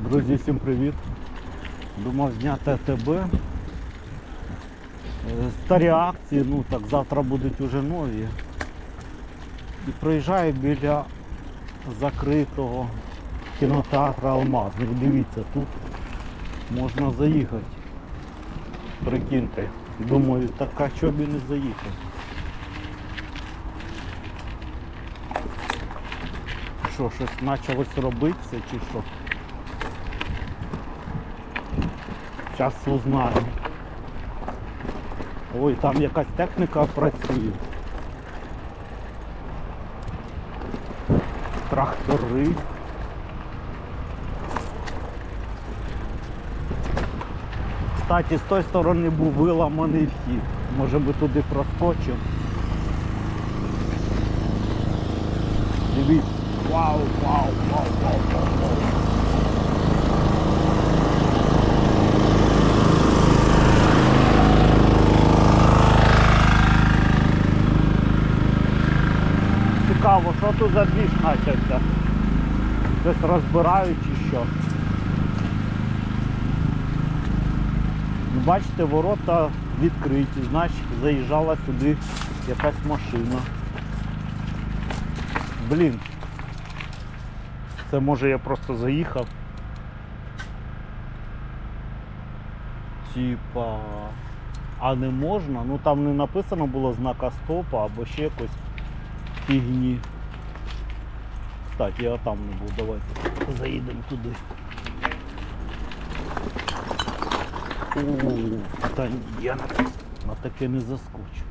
Друзі, всім привіт! Думав зняти АТБ. Е, Старі акції, ну так завтра будуть уже нові. І проїжджаю біля закритого кінотеатру Алмазник. Дивіться, тут можна заїхати. Прикиньте. Думаю, так а чого б і не заїхати. Що, щось почалось робитися чи що? Зараз узнаємо. Ой, там якась техніка працює. Трактори. Кстати, з тої сторони був виламаний вхід. Може ми туди проскочимо. Дивіться. Вау, вау, вау, вау, вау, вау. Цікаво, що тут за двіж почався? Щось розбирають чи що. Ну, Бачите, ворота відкриті, значить заїжджала сюди якась машина. Блін. Це може я просто заїхав. Типа. А не можна? Ну там не написано було знака стопа або ще якось фігні. Кстати, я там не був, давайте заїдемо туди. О, та я на, на таке не заскочу.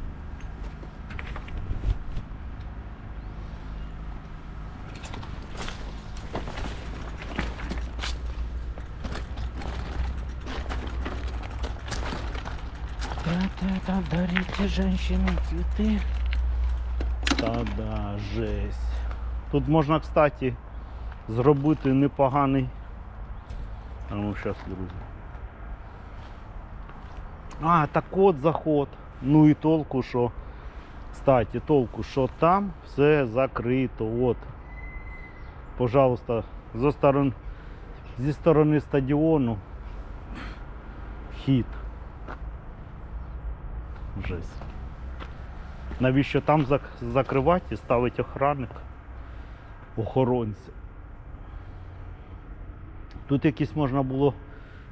Та-та-та, дарите женщинам цветы. Та-да, жесть. Тут можна, кстати, зробити непоганий. А ну зараз, друзі. А, так от заход. Ну і толку, що. Кстати, толку, що там все закрито. От. Пожалуйста, зі сторони, зі сторони стадіону. Вхід. Жесть. Навіщо там зак- закривати і ставити охранник охоронця? Тут якісь можна було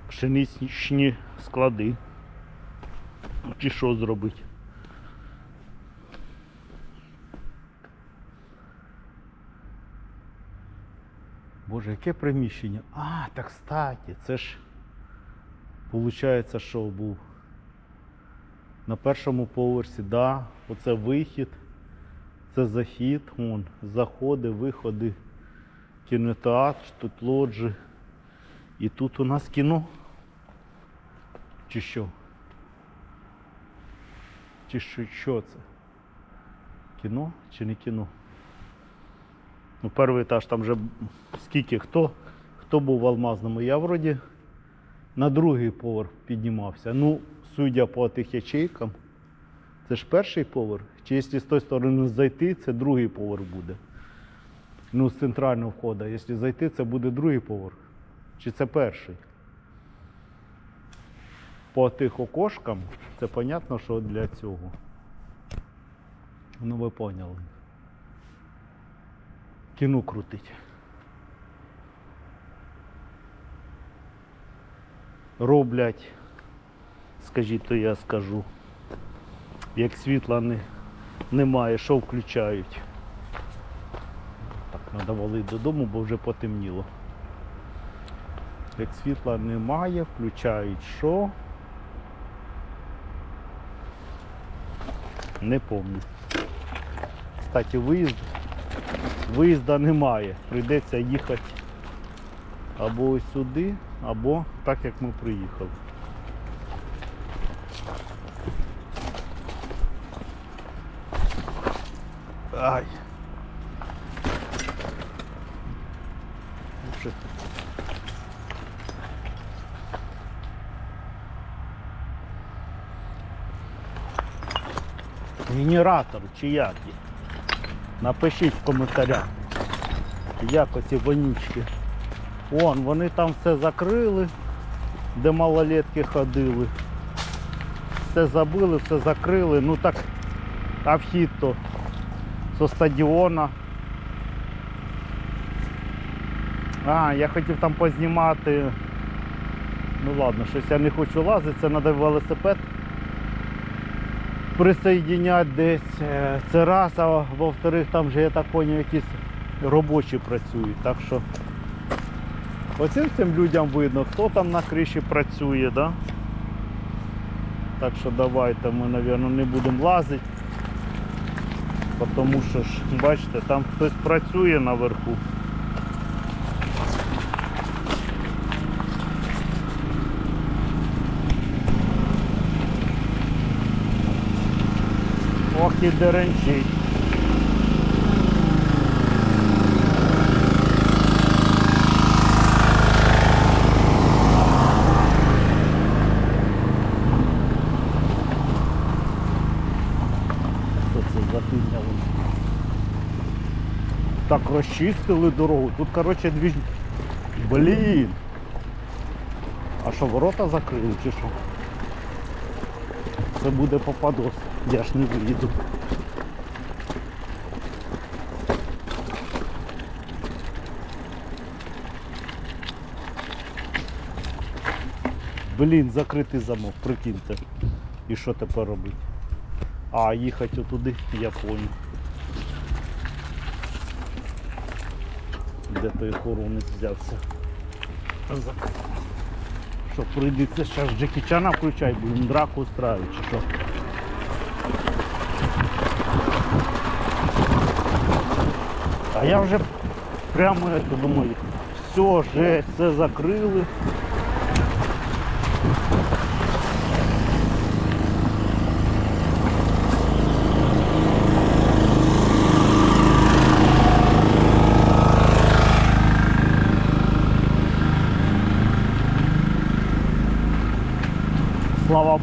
пшеничні склади. Чи що зробити? Боже, яке приміщення? А, так кстати, це ж виходить, що був на першому поверсі, да, оце вихід, це захід, вон, заходи, виходи, кінотеатр, тут лоджі. І тут у нас кіно. Чи що? Чи що, що це? Кіно чи не кіно? Ну, перший етаж там вже скільки, хто, хто був в Алмазному? Я вроді на другий поверх піднімався. Ну, судя по тих ячейкам, це ж перший поверх. Чи якщо з тої сторони зайти, це другий поверх буде. Ну, з центрального входу. Якщо зайти, це буде другий поверх. Чи це перший? По тих окошкам, це понятно, що для цього. Ну ви поняли. Кіно крутить. Роблять, скажіть, то я скажу. Як світла не, немає, що включають. Так, треба валити додому, бо вже потемніло. Як світла немає, включають що? Не пам'ятаю. Кстати, виїзд, виїзда немає. Прийдеться їхати або сюди, або так як ми приїхали. Ай. Генератор чи як? Напишіть в коментарях. Як оці вонючки Вон, вони там все закрили, де малолетки ходили. Все забили, все закрили. Ну так, а вхід то со стадіона. А, я хотів там познімати. Ну ладно, щось я не хочу лазити, це треба велосипед присоединяти десь. Е, Це раз, а во-вторых, там же, я так зрозумів, якісь робочі працюють. Так що оцим цим людям видно, хто там на криші працює, да? Так що давайте ми, мабуть, не будемо лазити. Тому що ж, бачите, там хтось працює наверху. Ох і деренчить. Що це за фігня? вон? Так розчистили дорогу. Тут, коротше, дві... Блін. А що, ворота закрили чи що? Це буде попадос. Я ж не виїду. Блін, закритий замок, прикиньте. І що тепер робити? А, їхати отуди, я понял. Де той охоронець взявся? Що прийдеться зараз Джекі Чана включай, будемо драку устраивать, чи що? А я вже прямо думаю, все, жесть, все закрили.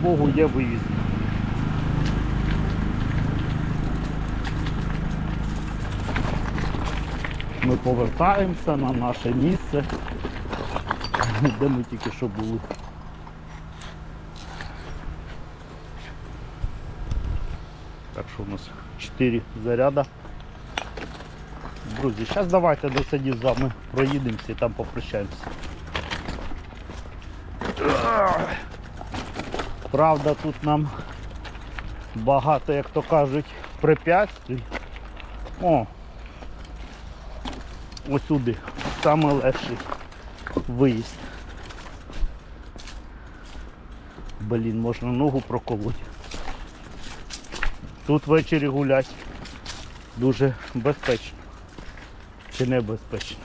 Богу, є виїзд. Ми повертаємося на наше місце, де ми тільки що були. Так що у нас 4 заряда. Друзі, зараз давайте до садів з вами проїдемося і там попрощаємося. Правда, тут нам багато, як то кажуть, препятствий. О! Ось сюди. Саме виїзд. Блін, можна ногу проколоть. Тут ввечері гулять дуже безпечно. Чи небезпечно.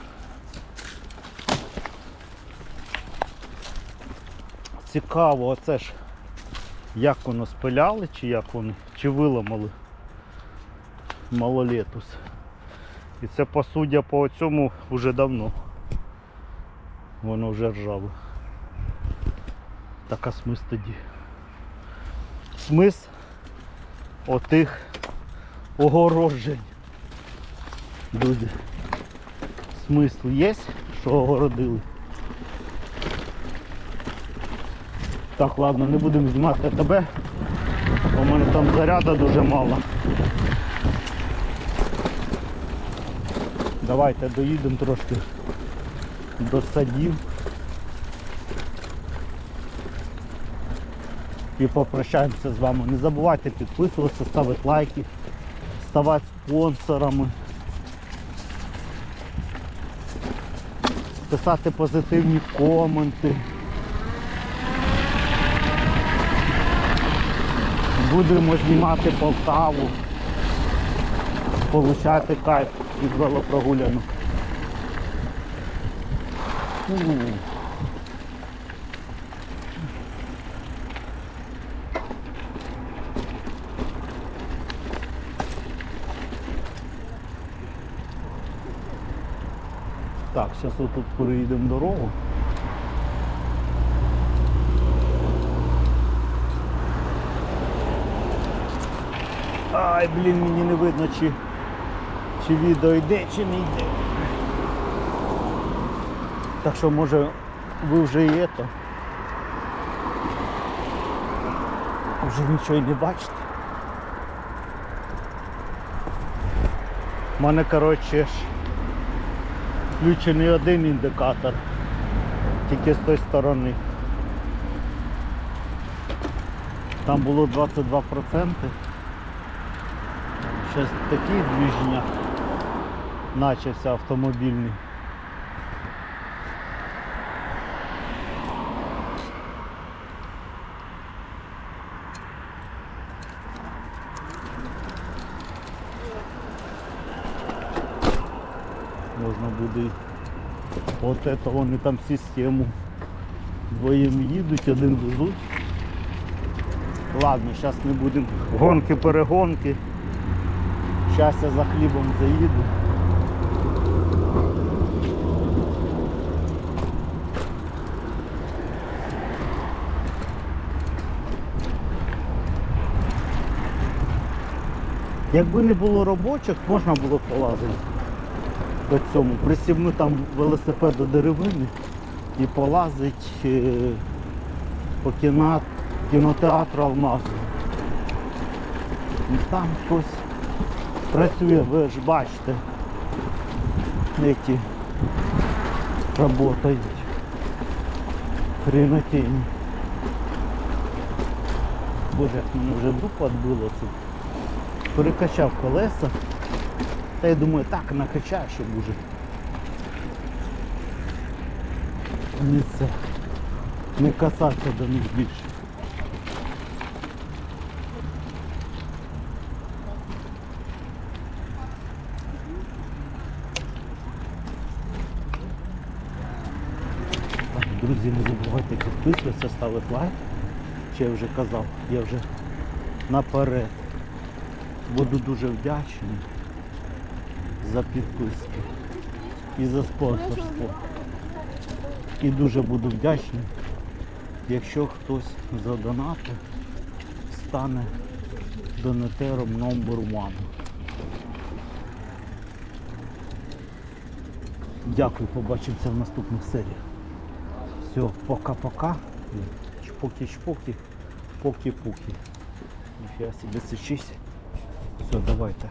Цікаво, оце ж як воно спиляли, чи як вони, чи виламали малолетус. І це посуддя по цьому вже давно. Воно вже ржаве. Так а смис тоді. Смис отих огорожень. Друзі. Смисл є, що огородили. Так, ладно, не будемо знімати тебе, в мене там заряду дуже мало. Давайте доїдемо трошки до садів. І попрощаємося з вами. Не забувайте підписуватися, ставити лайки, ставати спонсорами. Писати позитивні коменти. Будемо знімати Полтаву, получати кайф від велопрогулянок. Так, зараз тут переїдемо дорогу. Ай, блін, мені не видно, чи, чи відео йде, чи не йде. Так що може ви вже і это. Вже нічого і не бачите. У мене, коротше, включений один індикатор, тільки з тої сторони. Там було 22%. Зараз такий движня начався автомобільний. Можна буде от это вони там систему двоєм їдуть, один везуть. Ладно, зараз не будемо гонки-перегонки. Щас я за хлібом заїду. Якби не було робочих, можна було полазити по цьому. Пристібну там велосипед до деревини і полазить е, по кіно, кінотеатру Алмазу. І там хтось працює, ви ж бачите, які працюють хренотень. Боже, як мені вже дух відбило тут. Перекачав колеса. Та я думаю, так накачаю, щоб уже. Не це. Не касатися до них більше. Так, Друзі, не забувайте підписуватися, ставити лайк. Чи я вже казав, я вже наперед. Буду дуже вдячний за підписки і за спонсорство. І дуже буду вдячний, якщо хтось задонати, стане донатером номер one. Дякую, побачимося в наступних серіях. Все, пока-пока. Чпоки-чпоки, поки-пуки. Нифига себе сичись. Все, давайте.